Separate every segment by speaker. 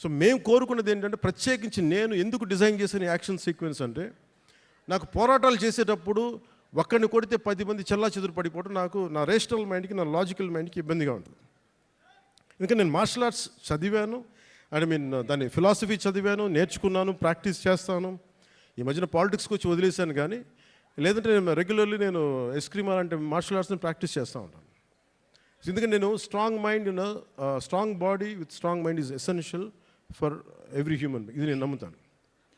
Speaker 1: So మేము కోరుకున్నది ఏంటంటే ప్రత్యేకించి నేను ఎందుకు డిజైన్ చేసిన యాక్షన్ సీక్వెన్స్ అంటే నాకు పోరాటాలు చేసేటప్పుడు ఒక్కడిని కొడితే పది మంది చల్లా చెదురు పడిపోవడం నాకు నా రేషనల్ మైండ్కి నా లాజికల్ మైండ్కి ఇబ్బందిగా ఉంటుంది. ఇంకా నేను మార్షల్ ఆర్ట్స్ చదివాను అండ్ మీన్ దాని ఫిలాసఫీ చదివాను నేర్చుకున్నాను ప్రాక్టీస్ చేస్తాను. ఈ మధ్యన పాలిటిక్స్కి వచ్చి వదిలేశాను కానీ లేదంటే నేను రెగ్యులర్లీ నేను ఎస్క్రీమ్ అంటే మార్షల్ ఆర్ట్స్ని ప్రాక్టీస్ చేస్తూ ఉంటాను. ఎందుకంటే నేను strong mind strong body with strong mind is essential for every human ఇది నేను నమ్ముతాను.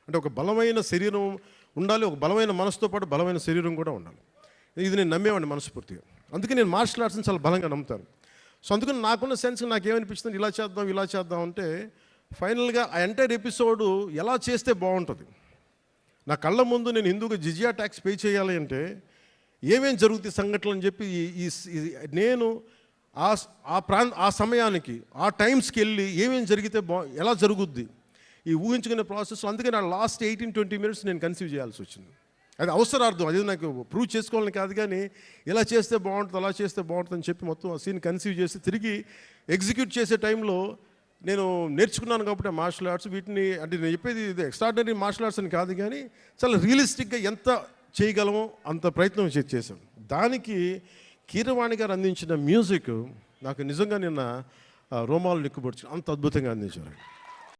Speaker 1: అంటే ఒక బలమైన శరీరం ఉండాలి ఒక బలమైన మనసుతో పాటు బలమైన శరీరం కూడా ఉండాలి. ఇది నేను నమ్మేవాడిని మనస్ఫూర్తిగా. అందుకే నేను మార్షల్ ఆర్ట్స్ని చాలా బలంగా నమ్ముతాను. సో అందుకని నాకున్న సెన్స్ నాకేమనిపిస్తుంది ఇలా చేద్దాం ఇలా చేద్దాం అంటే ఫైనల్గా ఆ ఎంటైర్ ఎపిసోడు ఎలా చేస్తే బాగుంటుంది? నా కళ్ళ ముందు నేను ఎందుకు జిజియా ట్యాక్స్ పే చేయాలి అంటే ఏమేం జరుగుతాయి సంఘటనలు అని చెప్పి ఈ- నేను ఆ ఆ ప్రాంత ఆ సమయానికి ఆ టైమ్స్కి వెళ్ళి ఏమేమి జరిగితే బా ఎలా జరుగుద్ది? ఈ ఊహించుకునే ప్రాసెస్ అందుకే నా లాస్ట్ ఎయిటీన్ ట్వంటీ మినిట్స్ నేను కన్సీవ్ చేయాల్సి వచ్చింది. అది అవసరార్థం అది నాకు ప్రూవ్ చేసుకోవాలని కాదు కానీ ఇలా చేస్తే బాగుంటుంది అలా చేస్తే బాగుంటుంది అని చెప్పి మొత్తం ఆ సీన్ కన్సీవ్ చేసి తిరిగి ఎగ్జిక్యూట్ చేసే టైంలో నేను నేర్చుకున్నాను కాబట్టి మార్షల్ ఆర్ట్స్ వీటిని అంటే నేను చెప్పేది ఇది ఎక్స్ట్రాడినరీ మార్షల్ ఆర్ట్స్ అని కాదు కానీ చాలా రియలిస్టిక్గా ఎంత చేయగలమో అంత ప్రయత్నం చేసాం దానికి కీరవాణి గారు అందించిన మ్యూజిక్ నాకు నిజంగా నిన్న రోమాలు నిక్కుపొడుచు అంత అద్భుతంగా అందించారు